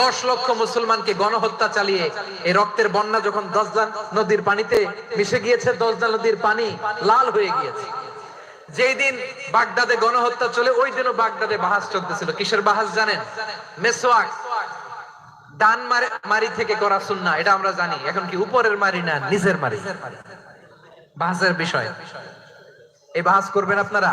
দশ লক্ষ মুসলমানকে গণহত্যা চালিয়ে এই রক্তের বন্যা যখন দজলা নদীর পানিতে মিশে গিয়েছে দজলা নদীর পানি লাল হয়ে গিয়েছে। যেই দিন বাগদাদে গণহত্যা চলে, ওই দিনও বাগদাদে বাহাস চলতেছিল। কিসের বাহাস জানেন? মেসোয়াক ডান মারে, মারি থেকে করা সুন্না এটা আমরা জানি। এখন কি উপরের মারি না নিজের মারি? বাহাসের বিষয়। এই বাহাস করবেন আপনারা?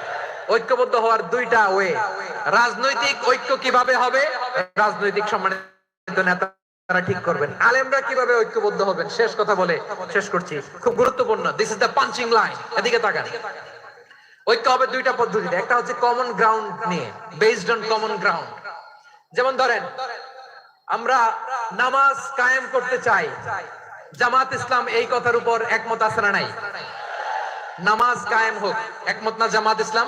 ঐক্যবদ্ধ হওয়ার দুইটা ওয়ে রাজনৈতিক ঐক্য কীভাবে হবে? রাজনৈতিক সম্মানিত নেতা ঠিক করবেন। আলেমরা কীভাবে ঐক্যবদ্ধ হবেন? শেষ কথা বলে শেষ করছি। খুব গুরুত্বপূর্ণ। This is the punching line এদিকে তাকান। ঐক্য হবে দুইটা পদ্ধতিতে। একটা হচ্ছে কমন গ্রাউন্ড নিয়ে বেসড অন কমন গ্রাউন্ড যেমন ধরেন, আমরা নামাজ কায়েম করতে চাই। জামাত ইসলাম এই কথার উপর একমত আছে না নাই? নামাজ কায়েম হোক। একমত না জামাত ইসলাম?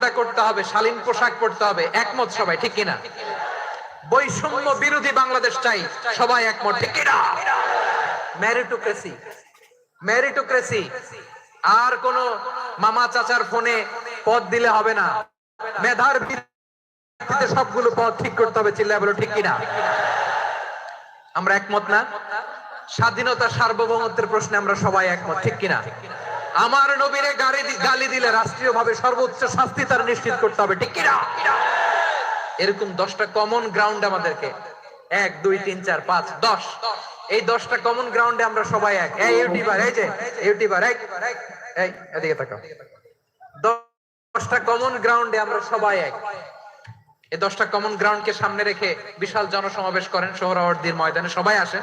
করতে হবে, শালীন পোশাক পরতে হবে। একমত সবাই, ঠিক কিনা? বৈষম্য বিরোধী বাংলাদেশ চাই, সবাই একমত, ঠিক কিনা? ম্যারিটোক্রেসি ম্যারিটোক্রেসি আর কোন মামা চাচার ফোনে পদ দিলে হবে না। মেধার ভিত্তিতে সবগুলো পদ ঠিক করতে হবে চিল্লা বলো, ঠিক কিনা? আমরা একমত না? স্বাধীনতা সার্বভৌমত্বের প্রশ্নে আমরা সবাই একমত, ঠিক কিনা? আমার নবীরে গাড়ি গালি দিলে রাষ্ট্রীয় ভাবে সর্বোচ্চ শাস্তি তার নিশ্চিত করতে হবে, ঠিক কিনা? এরকম দশটা কমন গ্রাউন্ড আমাদেরকে। এক, দুই, তিন, চার, পাঁচ, দশ। এই দশটা কমন গ্রাউন্ডে আমরা সবাই এক। এই ইউটিউবার, এই যে, ইউটিউবার, এই এই, এদিকে তাকাও। দশটা কমন গ্রাউন্ডে আমরা সবাই এক। এই দশটা কমন গ্রাউন্ডকে সামনে রেখে বিশাল জনসমাবেশ করেন সোহরাওয়ার্দীর ময়দানে সবাই আসেন।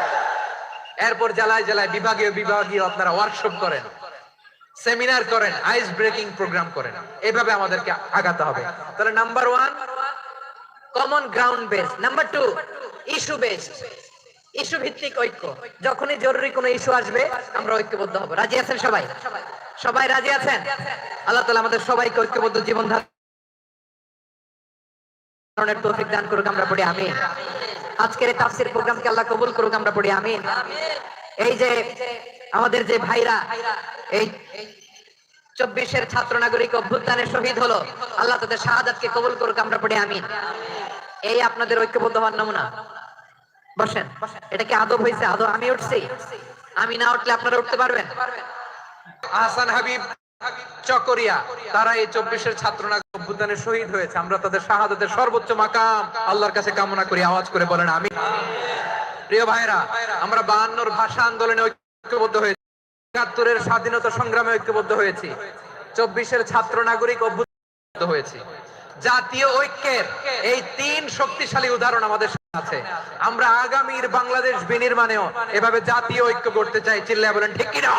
এরপর জেলায় জেলায় বিভাগীয় বিভাগীয় আপনারা ওয়ার্কশপ করেন সেমিনার করেন আইস ব্রেকিং প্রোগ্রাম করেন। এভাবে আমাদেরকে আগাতে হবে। তাহলে number one common ground base number two issue base issue ভিত্তিক ঐক্য। যখনই জরুরি কোনো ইস্যু আসবে, আমরা ঐক্যবদ্ধ হব। রাজি আছেন সবাই? সবাই রাজি আছেন? আল্লাহ তালা আমাদের সবাইকে ঐক্যবদ্ধ জীবন ধারণের তৌফিক দান করুক, আমরা পড়ি আমিন। আজকের এই তাফসির প্রোগ্রামকে আল্লাহ কবুল করুক, আমরা পড়ি, আমিন। এই যে আমাদের যে ভাইরা, এই চব্বিশের ছাত্র নাগরিক অভ্যুত্থানে শহীদ হলো, আল্লাহ তাদের শাহাদাতকে কবুল করুক, আমরা পড়ি, আমিন। এই আপনাদের ঐক্যবদ্ধ হওয়ার নমুনা। বসেন, এটা কি আদব হয়েছে আদব আমি উঠছি? আমি না উঠলে আপনারা উঠতে পারবেন? আহসান হাবিব চকরিয়া, তারা এই চব্বিশের ছাত্র অভ্যুত্থানে শহীদ হয়েছে। আমরা তাদের শাহাদাতের সর্বোচ্চ মাকাম। আল্লাহর কাছে কামনা করি, আওয়াজ করে বলেন আমি প্রিয় ভাইরা আমরা বায়ান্নর ভাষা আন্দোলনে ঐক্যবদ্ধ হয়েছি। একাত্তরের স্বাধীনতা সংগ্রামে ঐক্যবদ্ধ হয়েছি। চব্বিশের ছাত্র নাগরিক অভ্যুত্থান হয়েছি। জাতীয় ঐক্যের এই তিন শক্তিশালী উদাহরণ আমাদের আছে আমরা আগামীর বাংলাদেশ বিনির্মাণেও এভাবে জাতীয় ঐক্য করতে চাই চিল্লায় বলেন ঠিক কিনা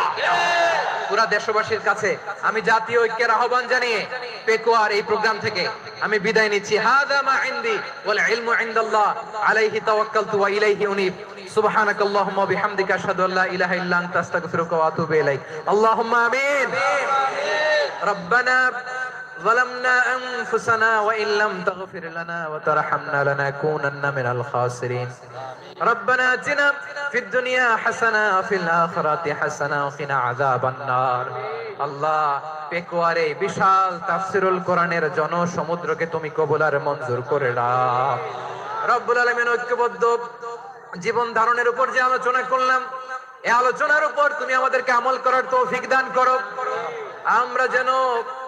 পুরা দেশবাসীর কাছে আমি জাতীয় ঐক্যের আহ্বান জানিয়ে পেকুয়ার এই প্রোগ্রাম থেকে আমি বিদায় নিচ্ছি হাদা মা ইনদি ওয়াল ইলমু ইনদাল্লাহ আলাইহি তাওয়াক্কালতু ওয়া ইলাইহি উনীব سبحانك اللهم وبحمدك اشهد ان لا اله الا انت استغفرك واتوب اليك اللهم امين ربنا ظلمنا انفسنا وان لم تغفر لنا وترحمنا لنكونن من الخاسرين ربنا اتنا في الدنيا حسنه وفي الاخره حسنه وقنا عذاب النار আল্লাহ পেকুয়ারে বিশাল তাফসিরুল কোরআনের জনসমুদ্রকে তুমি কবুল আর মঞ্জুর করে নাও রব্বুল আলামিন ঐক্যবদ্ধ জীবন ধারণের উপর যে আলোচনা করলাম এই আলোচনার উপর তুমি আমাদেরকে আমল করার তৌফিক দান করো আমরা যেন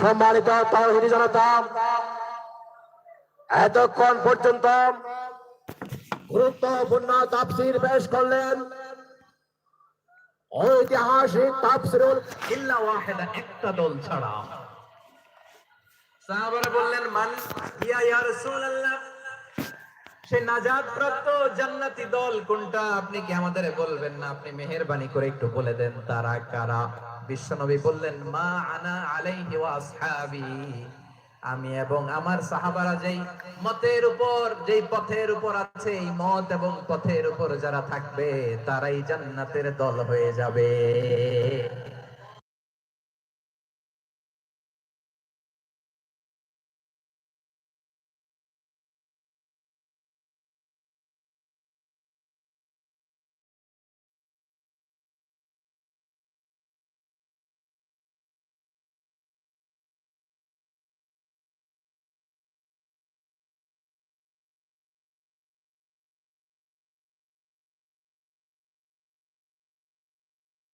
সম্মানিত তাহিনী জনতা, এতক্ষণ পর্যন্ত গুরুত্বপূর্ণ তাফসির পেশ করলেন ঐতিহাসিক ইল্লা ওয়াহিদা, একটা দল ছাড়া। সাহাবারা বললেন, মান ইয়া ইয়া রাসূলুল্লাহ? প্রাপ্ত জান্নাতি দল কোনটা? আপনি কি আমাদের বলবেন না? আপনি মেহেরবানি করে একটু বলে দেন, তারা কারা? বিশ্বনবী বললেন, মা আনা আলাইহি ওয়া আসহাবি। আমি এবং আমার সাহাবারা যেই মতের উপর, যেই পথের উপর আছে, এই মত এবং পথের উপর যারা থাকবে, তারাই জান্নাতের দল হয়ে যাবে।